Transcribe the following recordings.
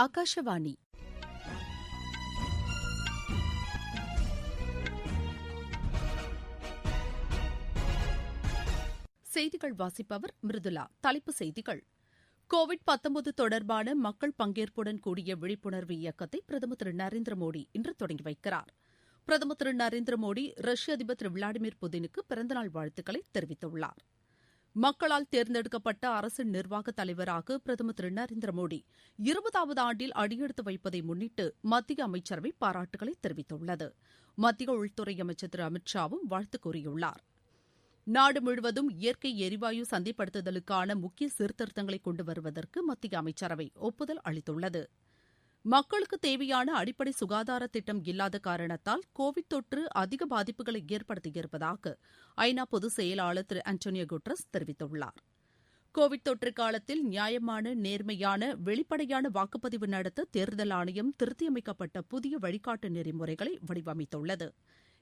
ஆகாஷவாணி செய்திகள் வாசிப்பவர் மிருதுலா. தலைப்புச் செய்திகள். கோவிட் தொடர்பான மக்கள் பங்கேற்புடன் கூடிய விழிப்புணர்வு இயக்கத்தை பிரதமர் திரு நரேந்திர மோடி இன்று தொடங்கி வைக்கிறார். பிரதமர் திரு நரேந்திர மோடி ரஷ்ய அதிபர் திரு விளாடிமிர் புதினுக்கு பிறந்தநாள் வாழ்த்துக்களை தெரிவித்துள்ளார். மக்களால் தேர்ந்தெடுக்கப்பட்ட அரசின் நிர்வாக தலைவராக பிரதமர் திரு நரேந்திர மோடி இருபதாவது ஆண்டில் அடியெடுத்து வைப்பதை முன்னிட்டு மத்திய அமைச்சரவை பாராட்டுகளை தெரிவித்துள்ளது. மத்திய உள்துறை அமைச்சர் திரு அமித் ஷாவும் வாழ்த்து கூறியுள்ளார். நாடு முழுவதும் இயற்கை எரிவாயு சந்தைப்படுத்துதலுக்கான முக்கிய சீர்திருத்தங்களை கொண்டு வருவதற்கு மத்திய அமைச்சரவை ஒப்புதல் அளித்துள்ளது. மக்களுக்கு தேவையான அடிப்படை சுகாதார திட்டம் இல்லாத காரணத்தால் கோவிட் தொற்று அதிக பாதிப்புகளை ஏற்படுத்தியிருப்பதாக ஐநா பொதுச் செயலாளர் திரு அண்டோனியோ குட்ரஸ் தெரிவித்துள்ளார். கோவிட் தொற்று காலத்தில் நியாயமான நேர்மையான வெளிப்படையான வாக்குப்பதிவு நடத்த தேர்தல் ஆணையம் திருத்தியமைக்கப்பட்ட புதிய வழிகாட்டு நெறிமுறைகளை வடிவமைத்துள்ளது.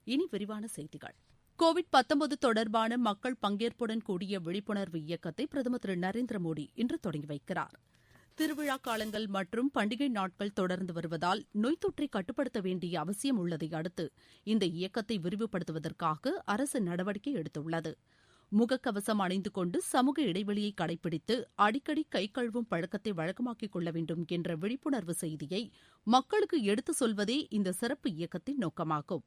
இனி விரிவான செய்திகள். கோவிட் தொடர்பான மக்கள் பங்கேற்புடன் கூடிய விழிப்புணர்வு இயக்கத்தை பிரதமர் திரு நரேந்திர மோடி இன்று தொடங்கி வைக்கிறார். திருவிழா காலங்கள் மற்றும் பண்டிகை நாட்கள் தொடர்ந்து வருவதால் நோய் தொற்றை கட்டுப்படுத்த வேண்டிய அவசியம் உள்ளதை அடுத்து இந்த இயக்கத்தை விரிவுபடுத்துவதற்காக அரசு நடவடிக்கை எடுத்துள்ளது. முகக்கவசம் அணிந்து கொண்டு சமூக இடைவெளியை கடைபிடித்து அடிக்கடி கை கழுவும் பழக்கத்தை வழக்கமாக்கிக் கொள்ள வேண்டும் என்ற விழிப்புணர்வு செய்தியை மக்களுக்கு எடுத்துச் சொல்வதே இந்த சிறப்பு இயக்கத்தின் நோக்கமாகும்.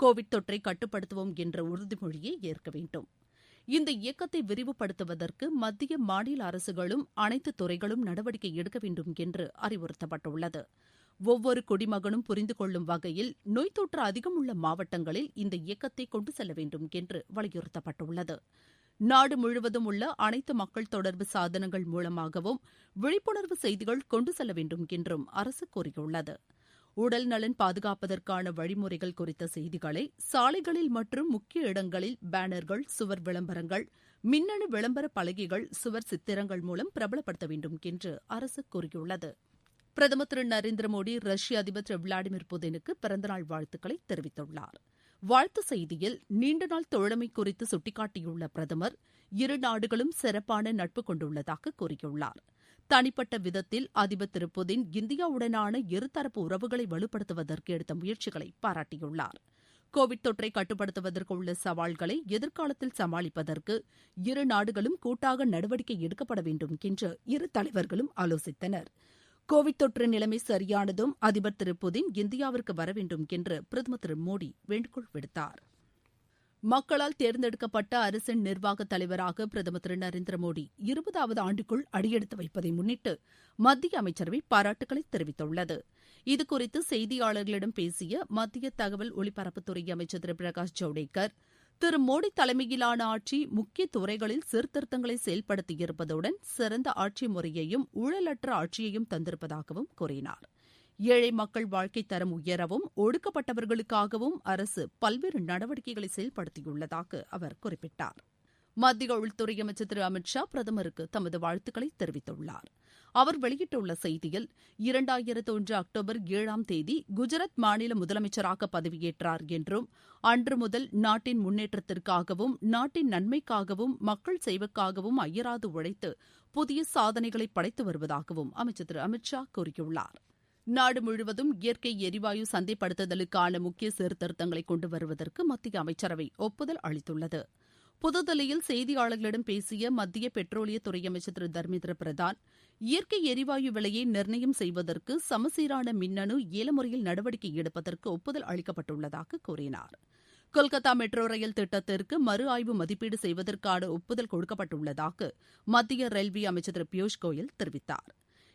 கோவிட் தொற்றை கட்டுப்படுத்துவோம் என்ற உறுதிமொழியை ஏற்க வேண்டும். இந்த இயக்கத்தை விரிவுபடுத்துவதற்கு மத்திய மாநில அரசுகளும் அனைத்து துறைகளும் நடவடிக்கை எடுக்க வேண்டும் என்று அறிவுறுத்தப்பட்டுள்ளது. ஒவ்வொரு குடிமகனும் புரிந்து கொள்ளும் வகையில் நோய் தொற்று அதிகம் உள்ள மாவட்டங்களில் இந்த இயக்கத்தை கொண்டு செல்ல வேண்டும் என்று வலியுறுத்தப்பட்டுள்ளது. நாடு முழுவதும் உள்ள அனைத்து மக்கள் தொடர்பு சாதனங்கள் மூலமாகவும் விழிப்புணர்வு செய்திகள் கொண்டு செல்ல வேண்டும் என்றும் அரசு கூறியுள்ளது. உடல் நலன் பாதுகாப்பதற்கான வழிமுறைகள் குறித்த செய்திகளை சாலைகளில் மற்றும் முக்கிய இடங்களில் பேனர்கள் சுவர் விளம்பரங்கள் மின்னணு விளம்பர பலகைகள் சுவர் சித்திரங்கள் மூலம் பிரபலப்படுத்த வேண்டும் என்று அரசு கூறியுள்ளது. பிரதமர் திரு நரேந்திர மோடி ரஷ்ய அதிபர் திரு விளாடிமிர் புதினுக்கு பிறந்தநாள் வாழ்த்துக்களை தெரிவித்துள்ளார். வாழ்த்து செய்தியில் நீண்ட நாள் தோழமை குறித்து சுட்டிக்காட்டியுள்ள பிரதமர் இரு நாடுகளும் சிறப்பான நட்பு கொண்டுள்ளதாக கூறியுள்ளார். தனிப்பட்ட விதத்தில் அதிபர் திரு புதின் இந்தியாவுடனான இருதரப்பு உறவுகளை வலுப்படுத்துவதற்கு எடுத்த முயற்சிகளை பாராட்டியுள்ளார். கோவிட் தொற்றை கட்டுப்படுத்துவதற்கு உள்ள சவால்களை எதிர்காலத்தில் சமாளிப்பதற்கு இரு நாடுகளும் கூட்டாக நடவடிக்கை எடுக்கப்பட வேண்டும் என்று இரு தலைவர்களும் ஆலோசித்தனர். கோவிட் தொற்று நிலைமை சரியானதும் அதிபர் திரு புதின் இந்தியாவிற்கு வர வேண்டும் என்று பிரதமர் திரு மோடி வேண்டுகோள் விடுத்தார். மக்களால் தேர்ந்தெடுக்கப்பட்ட அரசின் நிர்வாக தலைவராக பிரதமர் திரு நரேந்திர மோடி இருபதாவது ஆண்டுக்குள் அடியெடுத்து வைப்பதை முன்னிட்டு மத்திய அமைச்சரவை பாராட்டுகளை தெரிவித்துள்ளது. இதுகுறித்து செய்தியாளர்களிடம் பேசிய மத்திய தகவல் ஒலிபரப்புத்துறை அமைச்சர் திரு பிரகாஷ் ஜவடேகர் திரு மோடி தலைமையிலான ஆட்சி முக்கிய துறைகளில் சீர்திருத்தங்களை செயல்படுத்தியிருப்பதுடன் சிறந்த ஆட்சி முறையையும் ஊழலற்ற ஆட்சியையும் தந்திருப்பதாகவும் கூறினார். ஏழை மக்கள் வாழ்க்கை தரம் உயரவும் ஒடுக்கப்பட்டவர்களுக்காகவும் அரசு பல்வேறு நடவடிக்கைகளை செயல்படுத்தியுள்ளதாக அவர் குறிப்பிட்டார். மத்திய உள்துறை அமைச்சர் திரு. அமித் ஷா பிரதமருக்கு தமது வாழ்த்துக்களை தெரிவித்துள்ளார். அவர் வெளியிட்டுள்ள செய்தியில் இரண்டாயிரத்து ஒன்று அக்டோபர் ஏழாம் தேதி குஜராத் மாநில முதலமைச்சராக பதவியேற்றார் என்றும் அன்று முதல் நாட்டின் முன்னேற்றத்திற்காகவும் நாட்டின் நன்மைக்காகவும் மக்கள் சேவைக்காகவும் அயராது உழைத்து புதிய சாதனைகளை படைத்து வருவதாகவும் அமைச்சர் திரு. அமித் ஷா கூறியுள்ளார். நாடு முழுவதும் இயற்கை எரிவாயு சந்தைப்படுத்துதலுக்கான முக்கிய சீர்திருத்தங்களை கொண்டு வருவதற்கு மத்திய அமைச்சரவை ஒப்புதல் அளித்துள்ளது. புதுதில்லியில் செய்தியாளர்களிடம் பேசிய மத்திய பெட்ரோலியத்துறை அமைச்சர் திரு. தர்மேந்திர பிரதான் இயற்கை எரிவாயு விலையை நிர்ணயம் செய்வதற்கு சமசீரான மின்னணு ஏலமுறையில் நடவடிக்கை எடுப்பதற்கு ஒப்புதல் அளிக்கப்பட்டுள்ளதாக கூறினார். கொல்கத்தா மெட்ரோ ரயில் திட்டத்திற்கு மறு ஆய்வு மதிப்பீடு செய்வதற்கான ஒப்புதல் கொடுக்கப்பட்டுள்ளதாக மத்திய ரயில்வே அமைச்சர் திரு. பியூஷ் கோயல் தெரிவித்தார்.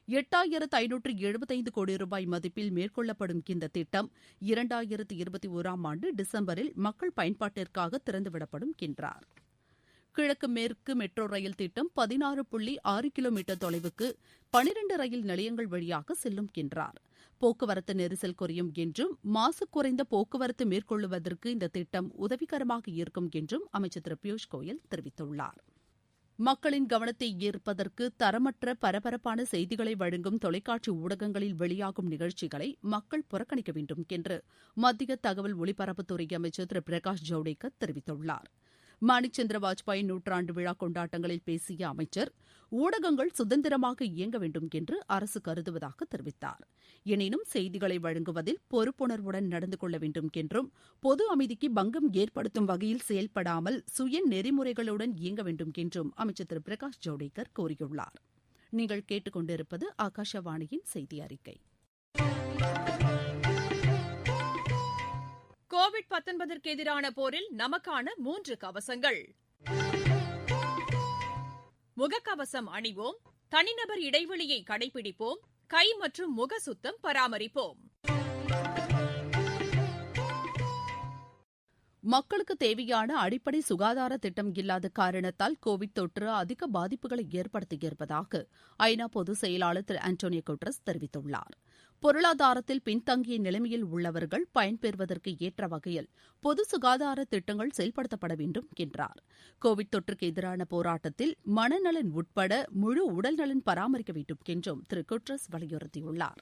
எட்டாயிரத்து ஐநூற்று எழுபத்தைந்து கோடி ரூபாய் மதிப்பில் மேற்கொள்ளப்படும் இந்த திட்டம் இரண்டாயிரத்து இருபத்தி ஒராம் ஆண்டு டிசம்பரில் மக்கள் பயன்பாட்டிற்காக திறந்துவிடப்படும் என்றார். கிழக்கு மேற்கு மெட்ரோ ரயில் திட்டம் பதினாறு புள்ளி ஆறு கிலோமீட்டர் தொலைவுக்கு பனிரண்டு ரயில் நிலையங்கள் வழியாக செல்லும் என்றார். போக்குவரத்து நெரிசல் குறையும் என்றும் மாசு குறைந்த போக்குவரத்து மேற்கொள்ளுவதற்கு இந்த திட்டம் உதவிகரமாக இருக்கும் என்றும் அமைச்சர் திரு பியூஷ் கோயல் தெரிவித்துள்ளார். மக்களின் கவனத்தை ஈர்ப்பதற்கு தரமற்ற பரபரப்பான செய்திகளை வழங்கும் தொலைக்காட்சி ஊடகங்களில் வெளியாகும் நிகழ்ச்சிகளை மக்கள் புறக்கணிக்க வேண்டும் என்று மத்திய தகவல் ஒலிபரப்புத்துறை அமைச்சர் திரு பிரகாஷ் ஜவடேகர் தெரிவித்துள்ளார். மாணிக் சந்திர வாஜ்பாய் நூற்றாண்டு விழா கொண்டாட்டங்களில் பேசிய அமைச்சர் ஊடகங்கள் சுதந்திரமாக இயங்க வேண்டும் என்று அரசு கருதுவதாக தெரிவித்தார். எனினும் செய்திகளை வழங்குவதில் பொறுப்புணர்வுடன் நடந்து கொள்ள வேண்டும் என்றும் பொது அமைதிக்கு பங்கம் ஏற்படுத்தும் வகையில் செயல்படாமல் சுய நெறிமுறைகளுடன் இயங்க வேண்டும் என்றும் அமைச்சர் திரு பிரகாஷ் ஜவடேகர் கூறியுள்ளார். நீங்கள் கேட்டுக்கொண்டிருப்பது ஆகாஷவாணியின் செய்தி அறிக்கை. கோவிட் பத்தொன்பதற்கு எதிரான போரில் நமக்கான மூன்று கவசங்கள். முகக்கவசம் அணிவோம் தனிநபர் இடைவெளியை கடைபிடிப்போம் கை மற்றும் முக சுத்தம் பராமரிப்போம். மக்களுக்கு தேவையான அடிப்படை சுகாதார திட்டம் இல்லாத காரணத்தால் கோவிட் தொற்று அதிக பாதிப்புகளை ஏற்படுத்தியிருப்பதாக ஐநா பொதுச் செயலாளர் திரு ஆண்டோனியோ குட்ரஸ் தெரிவித்துள்ளார். பொருளாதாரத்தில் பின்தங்கிய நிலைமையில் உள்ளவர்கள் பயன்பெறுவதற்கு ஏற்ற வகையில் பொது சுகாதார திட்டங்கள் செயல்படுத்தப்பட வேண்டும் என்றார். கோவிட் தொற்றுக்கு எதிரான போராட்டத்தில் மனநலன் உட்பட முழு உடல்நலன் பராமரிக்க வேண்டும் என்றும் திரு குட்ரஸ் வலியுறுத்தியுள்ளார்.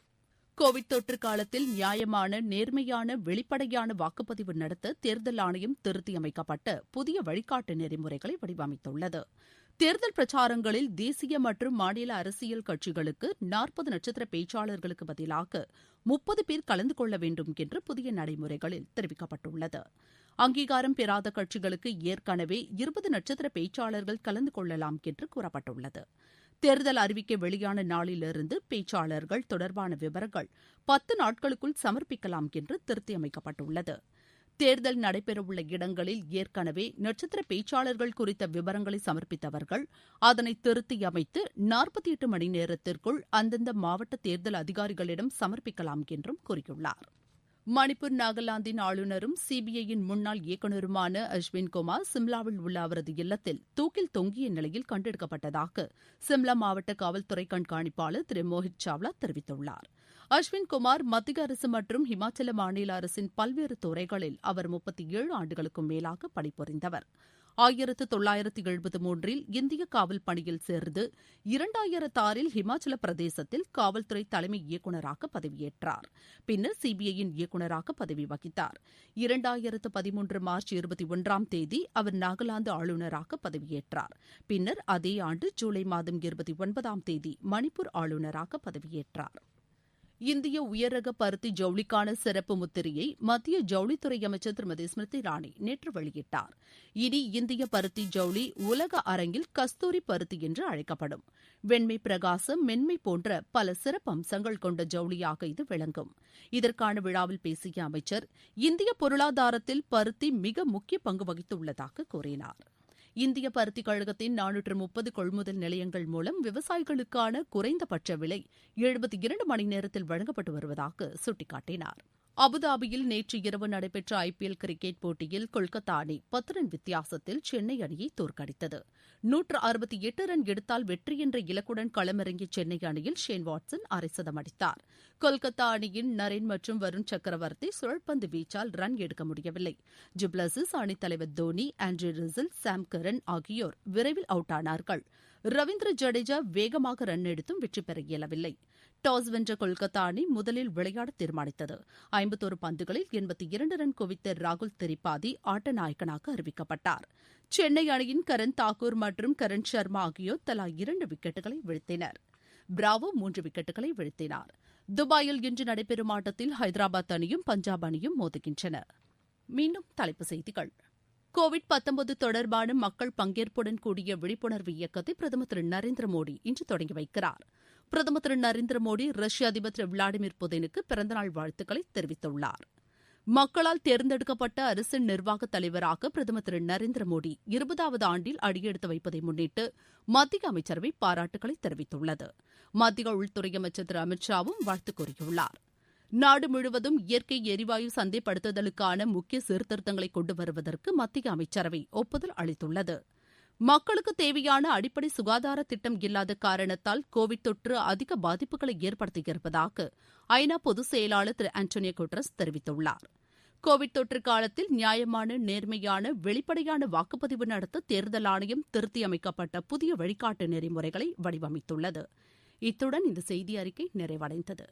கோவிட் தொற்று காலத்தில் நியாயமான நேர்மையான வெளிப்படையான வாக்குப்பதிவு நடத்த தேர்தல் ஆணையம் திருத்தியமைக்கப்பட்ட புதிய வழிகாட்டு நெறிமுறைகளை வடிவமைத்துள்ளது. தேர்தல் பிரச்சாரங்களில் தேசிய மற்றும் மாநில அரசியல் கட்சிகளுக்கு நாற்பது நட்சத்திர பேச்சாளர்களுக்கு பதிலாக முப்பது பேர் கலந்து கொள்ள வேண்டும் என்று புதிய நடைமுறைகளில் தெரிவிக்கப்பட்டுள்ளது. அங்கீகாரம் பெறாத கட்சிகளுக்கு ஏற்கனவே இருபது நட்சத்திர பேச்சாளர்கள் கலந்து கொள்ளலாம் என்று கூறப்பட்டுள்ளது. தேர்தல் அறிவிக்கை வெளியான நாளிலிருந்து பேச்சாளர்கள் தொடர்பான விவரங்கள் பத்து நாட்களுக்குள் சமர்ப்பிக்கலாம் என்று திருத்தியமைக்கப்பட்டுள்ளது தேர்தல் நடைபெறவுள்ள இடங்களில் ஏற்கனவே நட்சத்திர பேச்சாளர்கள் குறித்த விவரங்களை சமர்ப்பித்தவர்கள் அதனை திருத்தியமைத்து நாற்பத்தி எட்டு மணி நேரத்திற்குள் அந்தந்த மாவட்ட தேர்தல் அதிகாரிகளிடம் சமர்ப்பிக்கலாம் என்றும் கூறியுள்ளார். மணிப்பூர் நாகாலாந்தின் ஆளுநரும் சிபிஐயின் முன்னாள் இயக்குநருமான அஸ்வின் குமார் சிம்லாவில் உள்ள அவரது இல்லத்தில் தூக்கில் தொங்கிய நிலையில் கண்டெடுக்கப்பட்டதாக சிம்லா மாவட்ட காவல்துறை கண்காணிப்பாளர் திரு மோஹித் சாவ்லா தெரிவித்துள்ளார். அஸ்வின் குமார் மத்திய அரசு மற்றும் ஹிமாச்சல மாநில அரசின் பல்வேறு துறைகளில் அவர் முப்பத்தி ஏழு ஆண்டுகளுக்கும் மேலாக பணிபுரிந்தவர். ஆயிரத்து தொள்ளாயிரத்து எழுபத்து மூன்றில் இந்திய காவல் பணியில் சேர்ந்து இரண்டாயிரத்து ஆறில் ஹிமாச்சல பிரதேசத்தில் காவல்துறை தலைமை இயக்குநராக பதவியேற்றார். பின்னர் சிபிஐயின் இயக்குநராக பதவி வகித்தார். இரண்டாயிரத்து பதிமூன்று மார்ச் இருபத்தி ஒன்றாம் தேதி அவர் நாகாலாந்து ஆளுநராக பதவியேற்றார். பின்னர் அதே ஆண்டு ஜூலை மாதம் இருபத்தி ஒன்பதாம் தேதி மணிப்பூர் ஆளுநராக பதவியேற்றார். இந்திய உயர்ரக பருத்தி ஜவுளிக்கான சிறப்பு முத்திரையை மத்திய ஜவுளித்துறை அமைச்சர் திருமதி ஸ்மிருதி இரானி நேற்று வெளியிட்டார். இனி இந்திய பருத்தி ஜவுளி உலக அரங்கில் கஸ்தூரி பருத்தி என்று அழைக்கப்படும். வெண்மை பிரகாசம் மென்மை போன்ற பல சிறப்பு அம்சங்கள் கொண்ட ஜவுளியாக இது விளங்கும். இதற்கான விழாவில் பேசிய அமைச்சர் இந்திய பொருளாதாரத்தில் பருத்தி மிக முக்கிய பங்கு வகித்துள்ளதாக கூறினார். இந்திய பருத்தி கழகத்தின் நானூற்று முப்பது கொள்முதல் நிலையங்கள் மூலம் விவசாயிகளுக்கான குறைந்தபட்ச விலை எழுபத்தி இரண்டு மணி நேரத்தில் வழங்கப்பட்டு வருவதாக சுட்டிக்காட்டினார். அபுதாபியில் நேற்று இரவு நடைபெற்ற ஐபிஎல் கிரிக்கெட் போட்டியில் கொல்கத்தா அணி பத்து ரன் வித்தியாசத்தில் சென்னை அணியை தோற்கடித்தது. நூற்று அறுபத்தி எட்டு ரன் எடுத்தால் வெற்றி என்ற இலக்குடன் களமிறங்கிய சென்னை அணியில் ஷேன் வாட்சன் அரைசதம் அடித்தார். கொல்கத்தா அணியின் நரேன் மற்றும் வருண் சக்கரவர்த்தி சுழற்பந்து வீச்சால் ரன் எடுக்க முடியவில்லை. ஜிப்ளசிஸ் அணித்தலைவர் Dhoni Andre Russell Sam Curran ஆகியோர் விரைவில் அவுட் ஆனார்கள் ரவீந்திர ஜடேஜா வேகமாக ரன் எடுத்தும் வெற்றி பெற இயலவில்லை. டாஸ் வென்ற கொல்கத்தா அணி முதலில் விளையாட தீர்மானித்தது. ஐம்பத்தோரு பந்துகளில் எண்பத்தி இரண்டு ரன் குவித்த ராகுல் திரிபாதி ஆட்ட நாயகனாக அறிவிக்கப்பட்டார். சென்னை அணியின் கரண் தாக்கூர் மற்றும் கரண் சர்மா ஆகியோர் தலா இரண்டு விக்கெட்டுகளை வீழ்த்தினர். பிராவோ மூன்று விக்கெட்டுகளை வீழ்த்தினார். துபாயில் இன்று நடைபெறும் ஆட்டத்தில் ஹைதராபாத் அணியும் பஞ்சாப் அணியும் மோதுகின்றன. மீண்டும் தலைப்புச் செய்திகள். கோவிட் தொடர்பான மக்கள் பங்கேற்புடன் கூடிய விழிப்புணர்வு இயக்கத்தை பிரதமர் திரு நரேந்திர மோடி இன்று தொடங்கி வைக்கிறார். பிரதமர் திரு நரேந்திர மோடி ரஷ்ய அதிபர் திரு விளாடிமிர் புதினுக்கு பிறந்தநாள் வாழ்த்துக்களை தெரிவித்துள்ளார். மக்களால் தேர்ந்தெடுக்கப்பட்ட அரசின் நிர்வாக தலைவராக பிரதமர் திரு நரேந்திர மோடி இருபதாவது ஆண்டில் அடியெடுத்து வைப்பதை முன்னிட்டு மத்திய அமைச்சரவை பாராட்டுகளை தெரிவித்துள்ளது. மத்திய உள்துறை அமைச்சர் திரு அமித்ஷாவும் வாழ்த்து கூறியுள்ளார். நாடு முழுவதும் இயற்கை எரிவாயு சந்தைப்படுத்துதலுக்கான முக்கிய சீர்திருத்தங்களை கொண்டு வருவதற்கு மத்திய அமைச்சரவை ஒப்புதல் அளித்துள்ளது. மக்களுக்கு தேவையான அடிப்படை சுகாதார திட்டம் இல்லாத காரணத்தால் கோவிட் தொற்று அதிக பாதிப்புகளை ஏற்படுத்தியிருப்பதாக ஐநா பொதுச் செயலாளர் திரு ஆண்டோனியோ குட்ரஸ் தெரிவித்துள்ளார். கோவிட் தொற்று காலத்தில் நியாயமான நேர்மையான வெளிப்படையான வாக்குப்பதிவு நடத்த தேர்தல் ஆணையம் திருத்தியமைக்கப்பட்ட புதிய வழிகாட்டு நெறிமுறைகளை வடிவமைத்துள்ளது. இத்துடன் இந்த செய்தி அறிக்கை நிறைவடைந்தது.